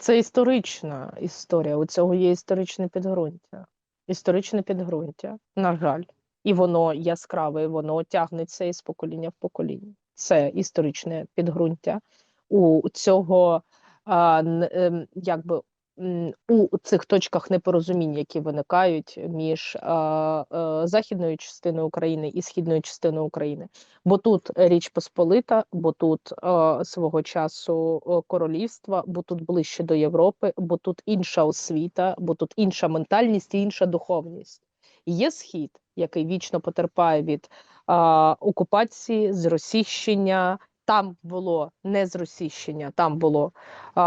Це історична історія. У цього є історичне підґрунтя. Історичне підґрунтя, на жаль, і воно яскраве, воно тягнеться із покоління в покоління. Це історичне підґрунтя у цього а, ем, якби у цих точках непорозумінь, які виникають між а, е, західною частиною України і східною частиною України. Бо тут Річ Посполита, бо тут е, свого часу е, королівства, бо тут ближче до Європи, бо тут інша освіта, бо тут інша ментальність і інша духовність. Є схід, який вічно потерпає від а, окупації, зросійщення. Там було не зросійщення, там було а,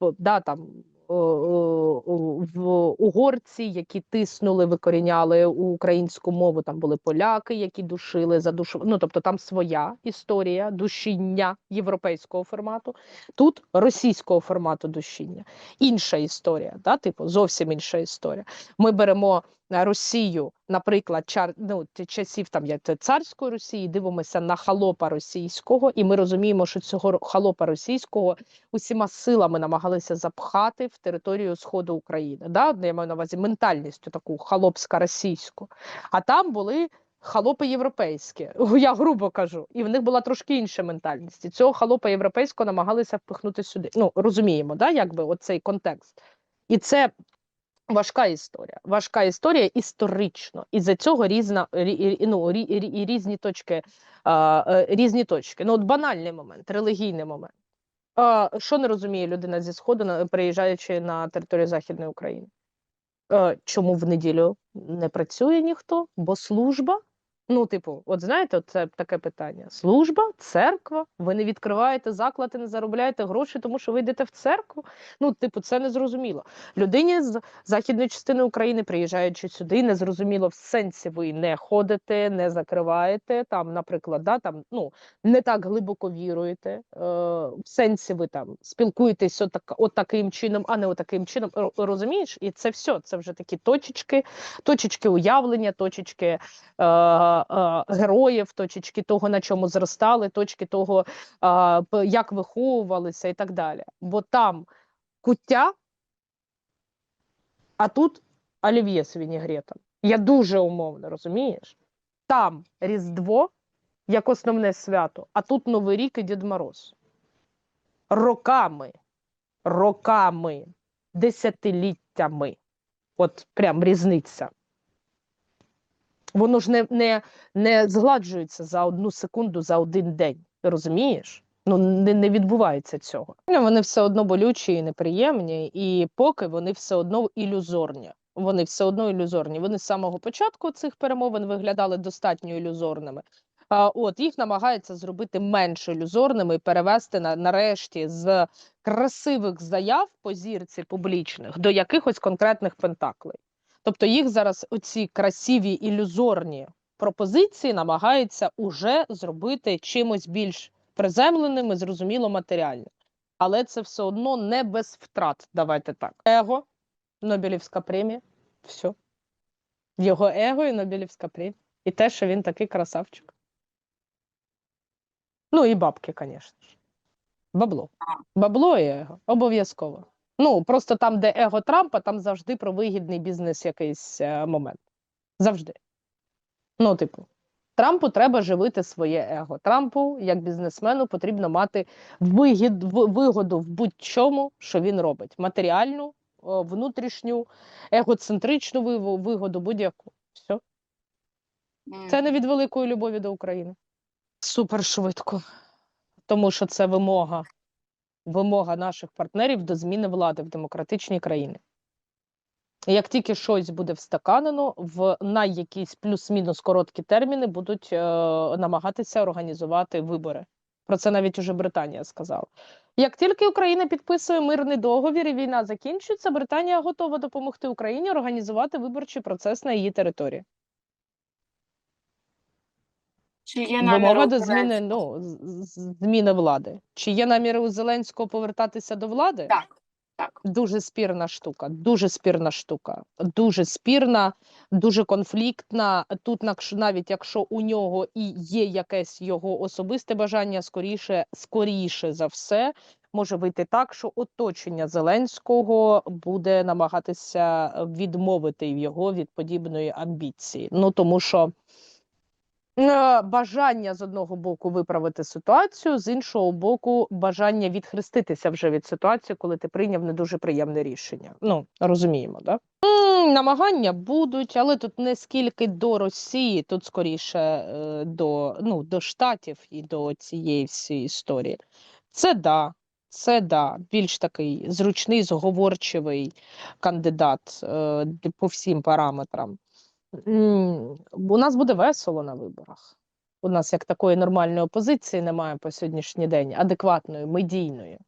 а, да, там в угорці, які тиснули, викоріняли українську мову. Там були поляки, які душили, задушували. Ну тобто там своя історія душіння європейського формату. Тут російського формату душіння. Інша історія, да, типу, зовсім інша історія. Ми беремо Росію, наприклад, чар, ну, часів там як царської Росії, дивимося на халопа російського, і ми розуміємо, що цього халопа російського усіма силами намагалися запхати в територію сходу України. Да? Я маю на увазі ментальністю таку халопська російську. А там були халопи європейські, я грубо кажу, і в них була трошки інша ментальність. І цього халопа європейського намагалися впихнути сюди. Ну розуміємо, да, якби оцей контекст. І це важка історія. Важка історія історично. І за цього різна рі, рі- ну, різні точки, е, різні точки. Ну, от банальний момент, релігійний момент. Що не розуміє людина зі Сходу, приїжджаючи на територію Західної України? Е, чому в неділю не працює ніхто? Бо служба. Ну, типу, от знаєте, це таке питання: служба, церква. Ви не відкриваєте заклад і не заробляєте гроші, тому що ви йдете в церкву. Ну, типу, це незрозуміло. Людині з західної частини України, приїжджаючи сюди, незрозуміло в сенсі ви не ходите, не закриваєте там, наприклад, да, там, ну, не так глибоко віруєте. Е, в сенсі ви там спілкуєтесь отак, отаким чином, а не отаким чином. Розумієш? І це все. Це вже такі точечки, точечки уявлення, точечки е, героїв, точечки того, на чому зростали, точки того, е, як виховувалися і так далі. Бо там куття, а тут олів'є з вінігретом. Я дуже умовно, розумієш? Там Різдво як основне свято, а тут Новий рік і Дід Мороз. Роками, роками, десятиліттями. От прям різниця. Воно ж не, не, не згладжується за одну секунду, за один день. Розумієш? Ну, не, не відбувається цього. Ну, Вони все одно болючі і неприємні, і поки вони все одно ілюзорні. Вони все одно ілюзорні. Вони з самого початку цих перемовин виглядали достатньо ілюзорними. А, от їх намагаються зробити менш ілюзорними і перевести на нарешті з красивих заяв по зірці публічних до якихось конкретних пентаклей. Тобто їх зараз оці красиві ілюзорні пропозиції намагаються уже зробити чимось більш приземленим і зрозуміло матеріальним. Але це все одно не без втрат. Давайте так. Его, Нобелівська премія. Все. Його его і Нобелівська премія. І те, що він такий красавчик. Ну і бабки, звісно. Бабло. Бабло і его. Обов'язково. Ну, просто там, де его Трампа, там завжди про вигідний бізнес якийсь е, момент. Завжди. Ну, типу, Трампу треба живити своє его. Трампу, як бізнесмену, потрібно мати вигід, вигоду в будь-чому, що він робить. Матеріальну, внутрішню, егоцентричну вигоду, будь-яку. Все. Це не від великої любові до України. Супер швидко. Тому що це вимога, вимога наших партнерів до зміни влади в демократичній країні. Як тільки щось буде встаканено, в на якісь плюс-мінус короткі терміни будуть е, намагатися організувати вибори. Про це навіть уже Британія сказала. Як тільки Україна підписує мирний договір і війна закінчується, Британія готова допомогти Україні організувати виборчий процес на її території. Чи є намір Вимога до зміни, ну, зміни влади. Чи є наміри у Зеленського повертатися до влади? Так, так. Дуже спірна штука, дуже спірна штука, дуже спірна, дуже конфліктна. Тут навіть якщо у нього і є якесь його особисте бажання, скоріше, скоріше за все, може вийти так, що оточення Зеленського буде намагатися відмовити його від подібної амбіції. Ну тому що бажання з одного боку виправити ситуацію, з іншого боку, бажання відхреститися вже від ситуації, коли ти прийняв не дуже приємне рішення. Ну розуміємо, да? Намагання будуть, але тут не скільки до Росії, тут скоріше е, до, ну, до Штатів і до цієї всієї історії. Це да, це да, більш такий зручний, зговорчивий кандидат е, по всім параметрам. У нас буде весело на виборах. У нас як такої нормальної опозиції немає по сьогоднішній день, адекватної, медійної.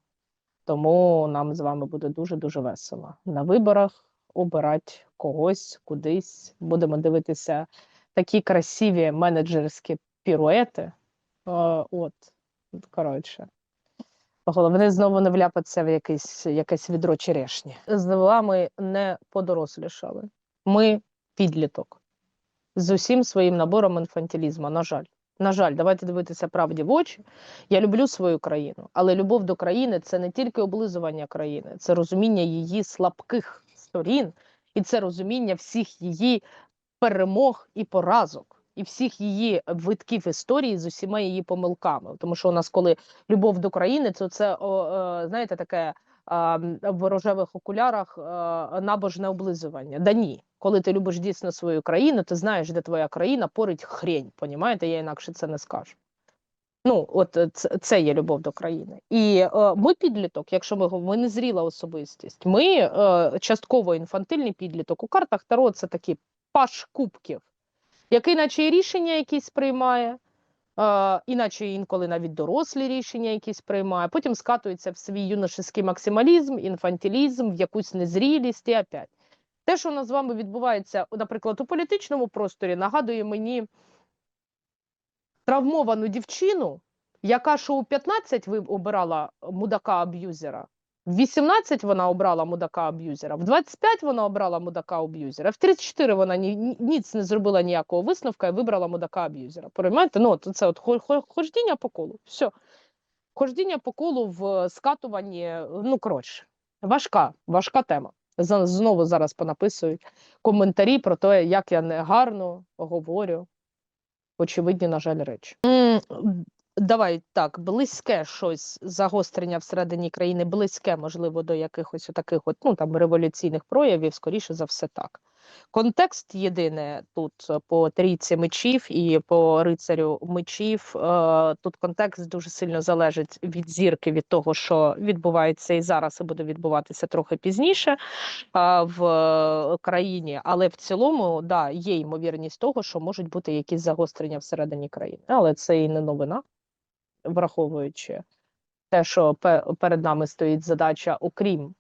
Тому нам з вами буде дуже-дуже весело. На виборах обирати когось кудись. Будемо дивитися такі красиві менеджерські піруети. От, коротше. Головне знову не вляпатися в якесь, якесь відро черешні. З вами не подорослішали. Ми підліток з усім своїм набором інфантилізму, на жаль. На жаль, давайте дивитися правді в очі. Я люблю свою країну, але любов до країни це не тільки облизування країни, це розуміння її слабких сторін, і це розуміння всіх її перемог і поразок, і всіх її витків історії з усіма її помилками. Тому що у нас, коли любов до країни, то це о, е, знаєте, таке в рожевих окулярах набожне облизування. Да ні, коли ти любиш дійсно свою країну, ти знаєш, де твоя країна порить хрень. Понімаєте? Я інакше це не скажу. Ну, от е, це, є любов до країни. І е, ми підліток, якщо ми ми не зріла особистість. Ми е, частково інфантильний підліток. У картах Таро це такий паш кубків, який наче і рішення якісь приймає, іначе інколи навіть дорослі рішення якісь приймає, потім скатується в свій юношеський максималізм, інфантилізм, в якусь незрілість і опять. Те, що у нас з вами відбувається, наприклад, у політичному просторі, нагадує мені травмовану дівчину, яка що у 15 ви обирала мудака-аб'юзера, в 18 вона обрала мудака-аб'юзера, в 25 вона обрала мудака-аб'юзера, в 34 вона ні, ні, ніц не зробила ніякого висновка і вибрала мудака-аб'юзера. Понимаєте? Ну, от це от хо- хо- хождіння по колу. Все. Хождіння по колу в скатуванні, ну коротше, важка, важка тема. Знову зараз понаписують коментарі про те, як я негарно говорю очевидні, на жаль, речі. Давай так, близьке щось загострення всередині країни, близьке, можливо, до якихось таких от, ну, там, революційних проявів, скоріше за все так. Контекст єдине тут е, по трійці мечів і по рицарю мечів. Е, тут контекст дуже сильно залежить від зірки, від того, що відбувається і зараз, і буде відбуватися трохи пізніше в е, країні. Але в цілому, да, є ймовірність того, що можуть бути якісь загострення всередині країни. Але це і не новина, враховуючи те, що перед нами стоїть задача, окрім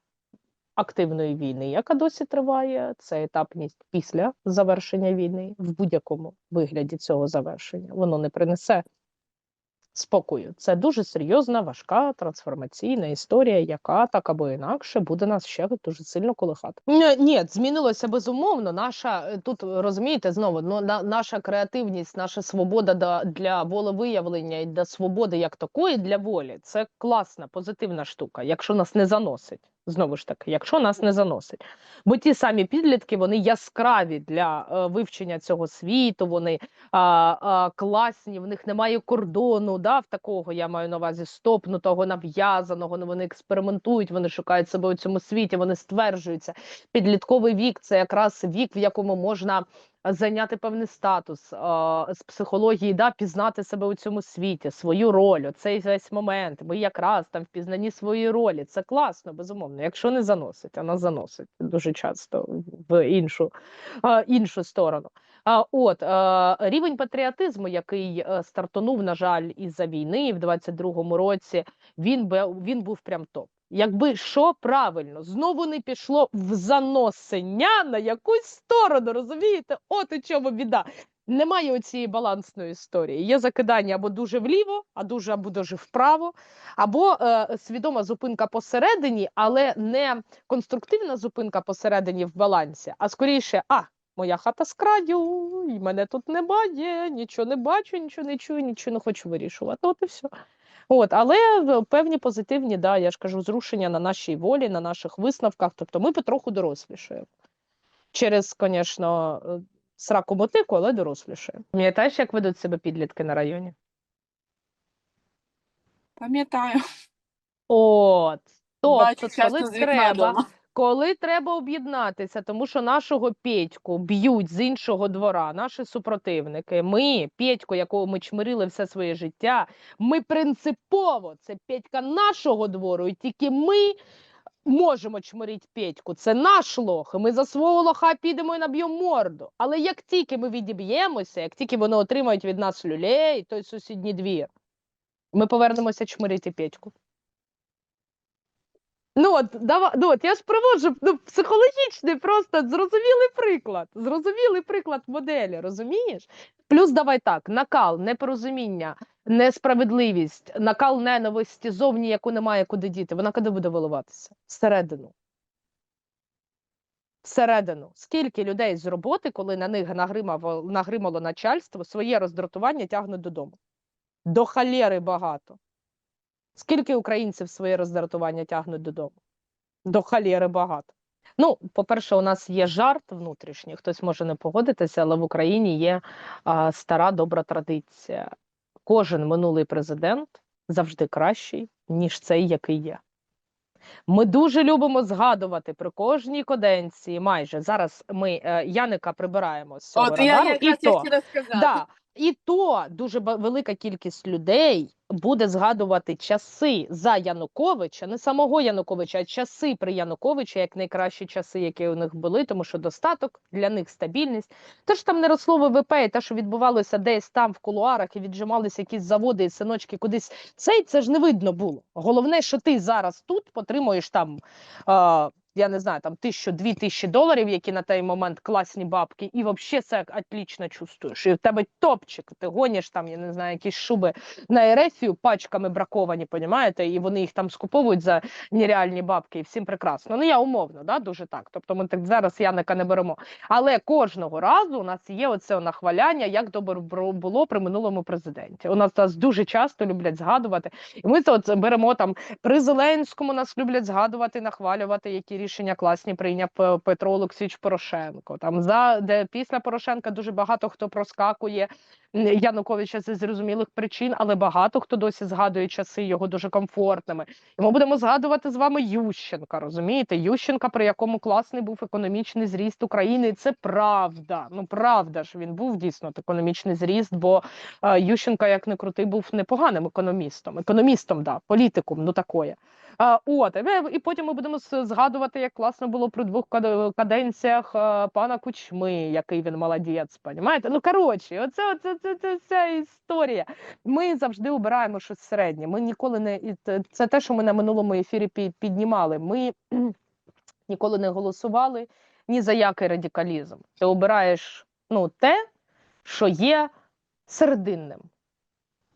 активної війни, яка досі триває, це етапність після завершення війни в будь-якому вигляді цього завершення. Воно не принесе спокою. Це дуже серйозна, важка трансформаційна історія, яка так або інакше буде нас ще дуже сильно колихати. Ні, змінилося безумовно. Наша е, тут розумієте знову ну, на, наша креативність, наша свобода для, для волевиявлення і для свободи як такої для волі. Це класна, позитивна штука, якщо нас не заносить. Знову ж таки, якщо нас не заносить, бо ті самі підлітки вони яскраві для е, вивчення цього світу, вони а, а, класні, в них немає кордону, да, в такого я маю на увазі стопнутого, нав'язаного. ну, Вони експериментують, вони шукають себе у цьому світі, вони стверджуються. Підлітковий вік це якраз вік, в якому можна зайняти певний статус а, з психології, да, пізнати себе у цьому світі, свою роль, цей весь момент. Ми якраз там в пізнанні своєї ролі. Це класно, безумовно. Якщо не заносить, вона заносить дуже часто в іншу, а, іншу сторону. А, от е, рівень патріотизму, який е, стартонув, на жаль, із-за війни в 22-му році, він він був прям топ. Якби що правильно, знову не пішло в заносення на якусь сторону, розумієте? От у чому біда. Немає оцієї балансної історії. Є закидання або дуже вліво, а дуже або дуже вправо, або е, свідома зупинка посередині, але не конструктивна зупинка посередині в балансі, а скоріше, а моя хата з краю, і мене тут немає, нічого не бачу, нічого не чую, нічого не хочу вирішувати. От і все. От, але певні позитивні, да, я ж кажу, зрушення на нашій волі, на наших висновках. Тобто ми потроху дорослішаємо. Через, звісно, е, сраку мотику, але дорослішаємо. Пам'ятаєш, як ведуть себе підлітки на районі? Пам'ятаю. От. Тобто, Бачу коли треба. Коли треба об'єднатися, тому що нашого Петьку б'ють з іншого двора, наші супротивники. Ми, Петьку, якого ми чмирили все своє життя, ми принципово, це Петька нашого двору, і тільки ми можемо чмирити Петьку. Це наш лох, ми за свого лоха підемо і наб'ємо морду. Але як тільки ми відіб'ємося, як тільки вони отримають від нас люлей, той сусідній двір, ми повернемося чмирити Петьку. Ну от, дава, ну от я ж приводжу ну, психологічний, просто зрозумілий приклад. Зрозумілий приклад моделі, розумієш? Плюс давай так: накал, непорозуміння, несправедливість, накал ненависті зовні, яку немає куди діти. Вона куди буде виливатися? Всередину. Всередину. Скільки людей з роботи, коли на них нагримало, нагримало начальство, своє роздратування тягнуть додому? До халєри багато. Скільки українців своє роздратування тягнуть додому? До халєри багато. Ну, по-перше, у нас є жарт внутрішній, хтось може не погодитися, але в Україні є а, стара добра традиція. Кожен минулий президент завжди кращий, ніж цей, який є. Ми дуже любимо згадувати при кожній каденції. Майже зараз ми е, Яника прибираємо з цього От я радару, і я то. Да. І то дуже велика кількість людей буде згадувати часи за Януковича, не самого Януковича, а часи при Януковича, як найкращі часи, які у них були, тому що достаток для них стабільність. Те ж там не росло ВВП, і те, що відбувалося десь там в кулуарах, і віджималися якісь заводи і синочки кудись. Цей це ж не видно було. Головне, що ти зараз тут потримуєш там. Е, я не знаю, там тисячу, дві тисячі доларів, які на той момент класні бабки, і взагалі це отлично чувствуєш. І в тебе топчик, ти гониш там, я не знаю, якісь шуби на ерефію пачками браковані, понімаєте, і вони їх там скуповують за нереальні бабки, і всім прекрасно. Ну я умовно, да, дуже так. Тобто ми так зараз Яника не беремо. Але кожного разу у нас є оце нахваляння, як добре було при минулому президенті. У нас, нас дуже часто люблять згадувати, і ми це от беремо там при Зеленському нас люблять згадувати, нахвалювати, які рішення класні прийняв Петро Олексійович Порошенко. Там за де після Порошенка дуже багато хто проскакує Януковича з зрозумілих причин, але багато хто досі згадує часи його дуже комфортними. І ми будемо згадувати з вами Ющенка. Розумієте, Ющенка, при якому класний був економічний зріст України. І це правда. Ну правда ж він був дійсно економічний зріст, бо е, Ющенка, як не крутий, був непоганим економістом. Економістом, да, політиком, ну такое. От, і потім ми будемо згадувати, як класно було при двох каденціях е, пана Кучми, який він молодець, понімаєте? Ну коротше, оце, оце, це, це вся історія. Ми завжди обираємо щось середнє. Ми ніколи не це те, що ми на минулому ефірі піднімали. Ми ніколи не голосували ні за який радикалізм. Ти обираєш ну, те, що є серединним.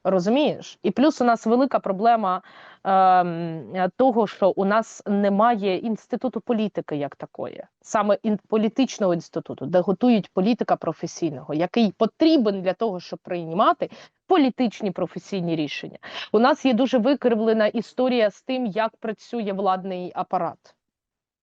Розумієш? І плюс у нас велика проблема ем, е, того, що у нас немає інституту політики як такої, саме ін, політичного інституту, де готують політика професійного, який потрібен для того, щоб приймати політичні професійні рішення. У нас є дуже викривлена історія з тим, як працює владний апарат.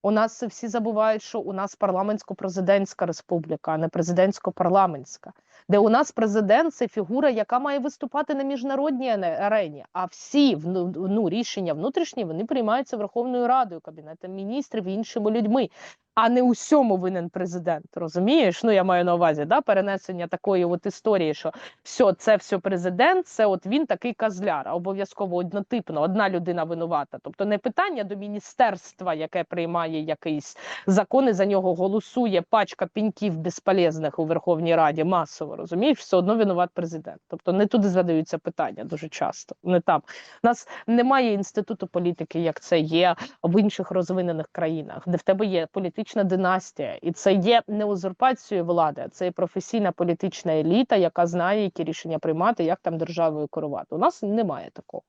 У нас всі забувають, що у нас парламентсько-президентська республіка, а не президентсько-парламентська де у нас президент це фігура, яка має виступати на міжнародній арені. А всі ну, рішення внутрішні вони приймаються Верховною Радою, Кабінетом міністрів і іншими людьми. А не усьому винен президент. Розумієш? Ну я маю на увазі да, перенесення такої от історії, що все, це все президент, це от він такий козляр, обов'язково однотипно, одна людина винувата. Тобто не питання до міністерства, яке приймає якийсь закон, і за нього голосує пачка піньків безполезних у Верховній Раді масово, розумієш, все одно винуват президент. Тобто не туди задаються питання дуже часто. Не там. У нас немає інституту політики, як це є в інших розвинених країнах, де в тебе є політичні політична династія, і це є не узурпацією влади, це є професійна політична еліта, яка знає, які рішення приймати, як там державою керувати. У нас немає такого.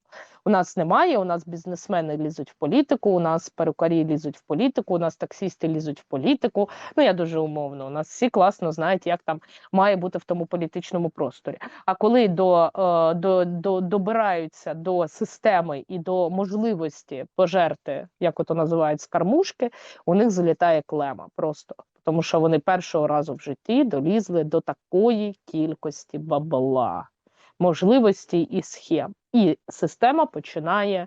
У нас немає. У нас бізнесмени лізуть в політику, у нас перукарі лізуть в політику, у нас таксісти лізуть в політику. Ну я дуже умовно. У нас всі класно знають, як там має бути в тому політичному просторі. А коли до, е, до, до добираються до системи і до можливості пожерти, як ото називають скармушки, у них залітає клема просто. Тому що вони першого разу в житті долізли до такої кількості бабла, можливостей і схем. І система починає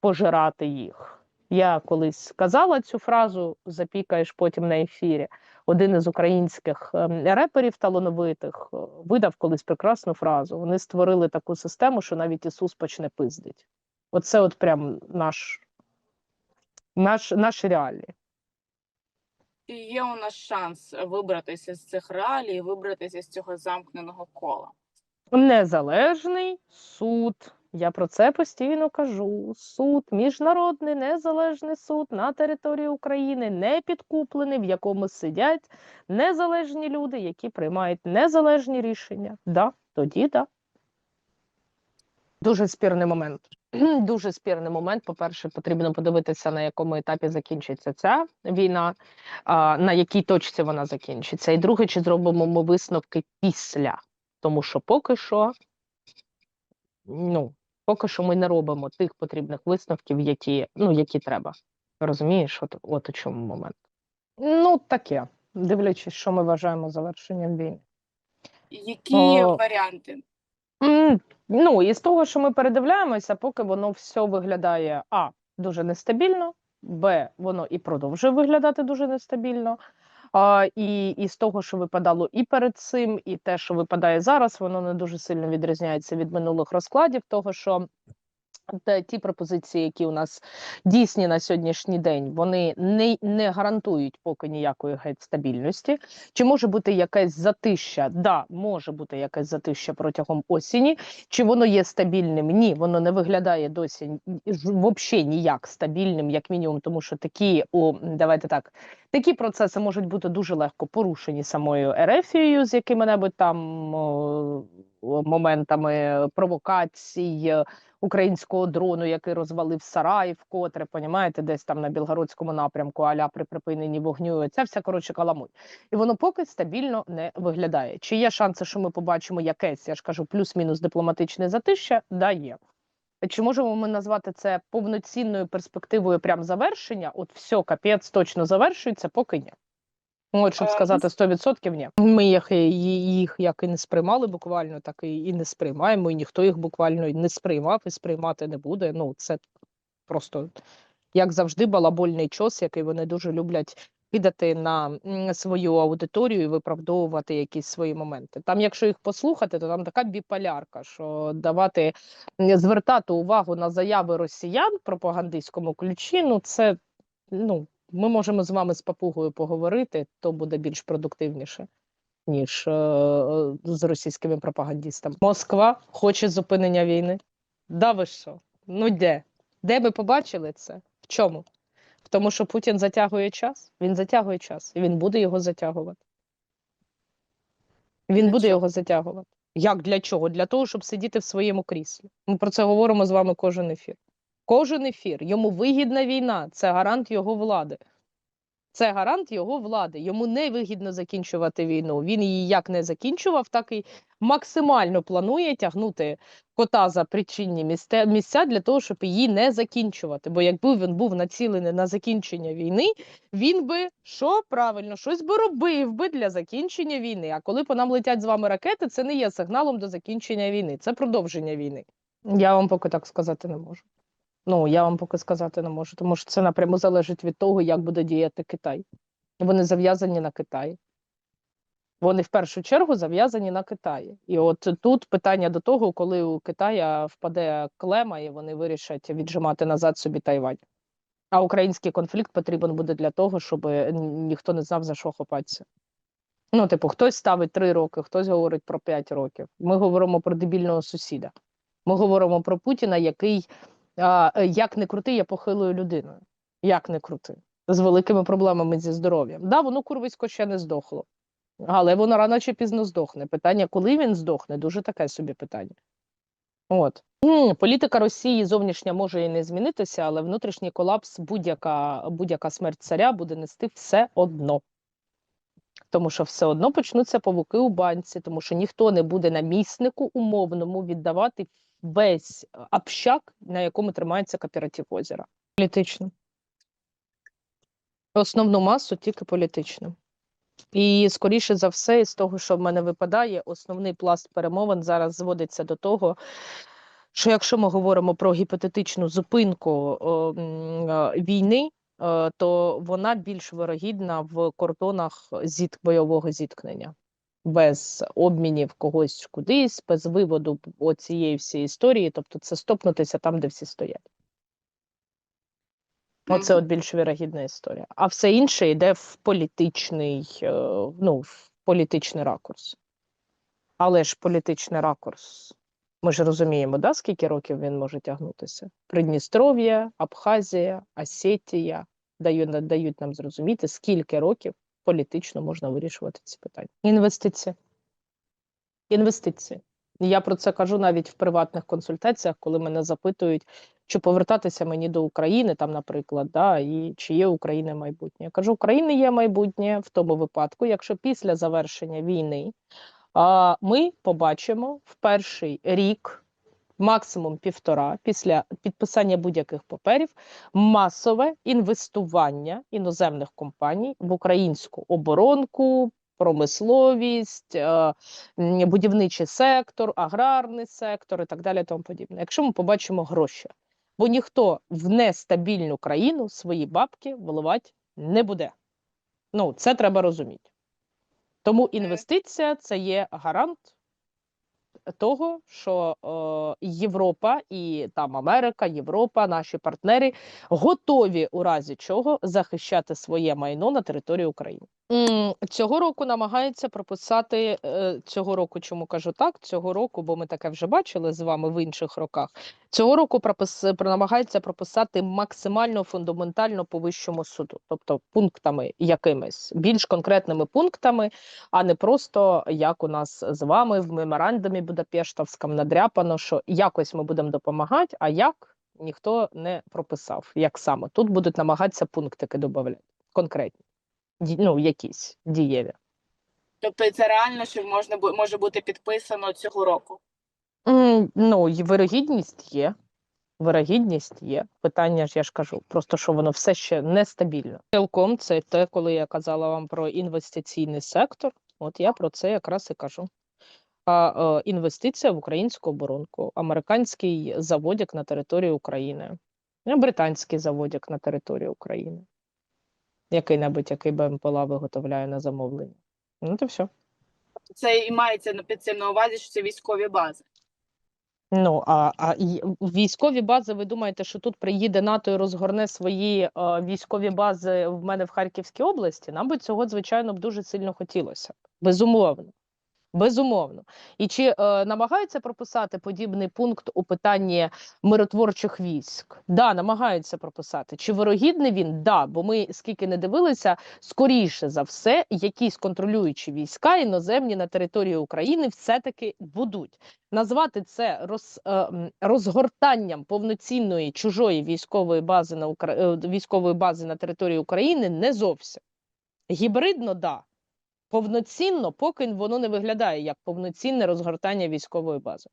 пожирати їх. Я колись казала цю фразу, запікаєш потім на ефірі. Один із українських ем, реперів талановитих е, видав колись прекрасну фразу. Вони створили таку систему, що навіть Ісус почне пиздить. Оце от прям наш, наш, наш реалії. Чи є у нас шанс вибратися з цих реалій, вибратися з цього замкненого кола? Незалежний суд. Я про це постійно кажу. Суд, міжнародний незалежний суд на території України, не підкуплений, в якому сидять незалежні люди, які приймають незалежні рішення. Да, тоді да. Дуже спірний момент. Дуже спірний момент. По-перше, потрібно подивитися, на якому етапі закінчиться ця війна, на якій точці вона закінчиться. І друге, чи зробимо ми висновки після. Тому що поки що, ну, поки що ми не робимо тих потрібних висновків, які, ну, які треба. Розумієш, от, от у чому момент. Ну, таке, дивлячись, що ми вважаємо завершенням війни. Які О. варіанти? М, Ну, і з того, що ми передивляємося, поки воно все виглядає А дуже нестабільно, Б, воно і продовжує виглядати дуже нестабільно. І, і з того, що випадало і перед цим, і те, що випадає зараз, воно не дуже сильно відрізняється від минулих розкладів, того що те, ті пропозиції, які у нас дійсні на сьогоднішній день, вони не, не гарантують поки ніякої геть стабільності. Чи може бути якесь затища? Да, може бути якесь затища протягом осені. Чи воно є стабільним? Ні, воно не виглядає досі взагалі ніяк стабільним, як мінімум, тому що такі, о, давайте так, такі процеси можуть бути дуже легко порушені самою Ерефією з якими-небудь там о, моментами провокацій. е, Українського дрону, який розвалив сарай, вкотре, понімаєте, десь там на Білгородському напрямку, аля при припиненні вогню. Це все коротше каламуть. І воно поки стабільно не виглядає. Чи є шанси, що ми побачимо якесь, я ж кажу, плюс-мінус дипломатичне затища? Да, є. Чи можемо ми назвати це повноцінною перспективою прям завершення? От все, капець точно завершується, поки ні. От, щоб сказати 100% ні. Ми їх, їх як і не сприймали буквально, так і, і не сприймаємо, і ніхто їх буквально не сприймав і сприймати не буде. Ну, це просто, як завжди, балабольний час, який вони дуже люблять кидати на свою аудиторію і виправдовувати якісь свої моменти. Там, якщо їх послухати, то там така біполярка, що давати звертати увагу на заяви росіян в пропагандистському ключі, ну це ну. Ми можемо з вами з папугою поговорити, то буде більш продуктивніше, ніж е, з російськими пропагандистами. Москва хоче зупинення війни. Да ви що? Ну де? Де ми побачили це? В чому? В тому, що Путін затягує час? Він затягує час, і він буде його затягувати. Він Для буде чого? його затягувати. Як для чого? Для того, щоб сидіти в своєму кріслі. Ми про це говоримо з вами кожен ефір. Кожен ефір. Йому вигідна війна, це гарант його влади. Це гарант його влади. Йому не вигідно закінчувати війну. Він її як не закінчував, так і максимально планує тягнути кота за причинні місця, для того, щоб її не закінчувати. Бо якби він був націлений на закінчення війни, він би що правильно, щось би робив би для закінчення війни. А коли по нам летять з вами ракети, це не є сигналом до закінчення війни, це продовження війни. Я вам поки так сказати не можу. Ну, я вам поки сказати не можу, тому що це напряму залежить від того, як буде діяти Китай. Вони зав'язані на Китаї. Вони в першу чергу зав'язані на Китаї. І от тут питання до того, коли у Китая впаде клема, і вони вирішать віджимати назад собі Тайвань. А український конфлікт потрібен буде для того, щоб ніхто не знав, за що хопатися. Ну, типу, хтось ставить три роки, хтось говорить про п'ять років. Ми говоримо про дебільного сусіда. Ми говоримо про Путіна, який як не крути, є похилою людиною. Як не крути. з великими проблемами зі здоров'ям. Да, воно курвисько ще не здохло, але воно рано чи пізно здохне. Питання, коли він здохне, дуже таке собі питання. От. Політика Росії зовнішня може і не змінитися, але внутрішній колапс, будь-яка будь-яка смерть царя буде нести все одно. Тому що все одно почнуться павуки у банці, тому що ніхто не буде наміснику умовному віддавати весь общак, на якому тримається кооператив озера. Політично. Основну масу тільки політично. І скоріше за все, із того, що в мене випадає, основний пласт перемовин зараз зводиться до того, що якщо ми говоримо про гіпотетичну зупинку о, е, війни, е, то вона більш вирогідна в кордонах зіт... бойового зіткнення, без обмінів когось кудись, без виводу оцієї всієї історії, тобто це стопнутися там, де всі стоять. Оце от більш вірогідна історія. А все інше йде в політичний, е, ну, в політичний ракурс. Але ж політичний ракурс, ми ж розуміємо, да, скільки років він може тягнутися? Придністров'я, Абхазія, Осетія дають, дають нам зрозуміти, скільки років політично можна вирішувати ці питання. Інвестиції. Інвестиції. Я про це кажу навіть в приватних консультаціях, коли мене запитують, чи повертатися мені до України, там, наприклад, да, і чи є України майбутнє. Я кажу, України є майбутнє в тому випадку, якщо після завершення війни а, ми побачимо в перший рік, максимум півтора, після підписання будь-яких паперів, масове інвестування іноземних компаній в українську оборонку, промисловість, е, будівничий сектор, аграрний сектор і так далі. Тому подібне. Якщо ми побачимо гроші, бо ніхто в нестабільну країну свої бабки вливати не буде. Ну, це треба розуміти. Тому інвестиція це є гарант того, що е, Європа і там Америка, Європа, наші партнери готові у разі чого захищати своє майно на території України. Цього року намагається прописати е, цього року. Чому кажу так? Цього року, бо ми таке вже бачили з вами в інших роках. Цього року пропис, про- намагається прописати максимально фундаментально по вищому суду, тобто пунктами якимись більш конкретними пунктами, а не просто як у нас з вами в меморандумі Будапештовському надряпано, що якось ми будемо допомагати, а як ніхто не прописав. Як саме тут будуть намагатися пунктики додати конкретні, ну якісь дієві. Тобто це реально, що можна може бути підписано цього року. М, Ну, і вирогідність є. Вирогідність є. Питання ж я ж кажу, просто що воно все ще нестабільно. Цілком це те, коли я казала вам про інвестиційний сектор. От я про це якраз і кажу. А е, інвестиція в українську оборонку, американський заводик на території України, е, британський заводик на території України, який-небудь, який БМПЛА виготовляє на замовлення. Ну, то все. Це і мається на- під цим на увазі, що це військові бази. Ну, а, а військові бази, ви думаєте, що тут приїде НАТО і розгорне свої а, військові бази в мене в Харківській області? Нам би цього, звичайно, б дуже сильно хотілося. Безумовно. Безумовно. І чи е, намагаються прописати подібний пункт у питанні миротворчих військ? Да, намагаються прописати. Чи вирогідний він? Да, бо ми скільки не дивилися, скоріше за все, якісь контролюючі війська іноземні на території України все-таки будуть. Назвати це роз, е, розгортанням повноцінної чужої військової бази на Укра... е, військової бази на території України не зовсім. Гібридно, да. Повноцінно, поки воно не виглядає як повноцінне розгортання військової бази.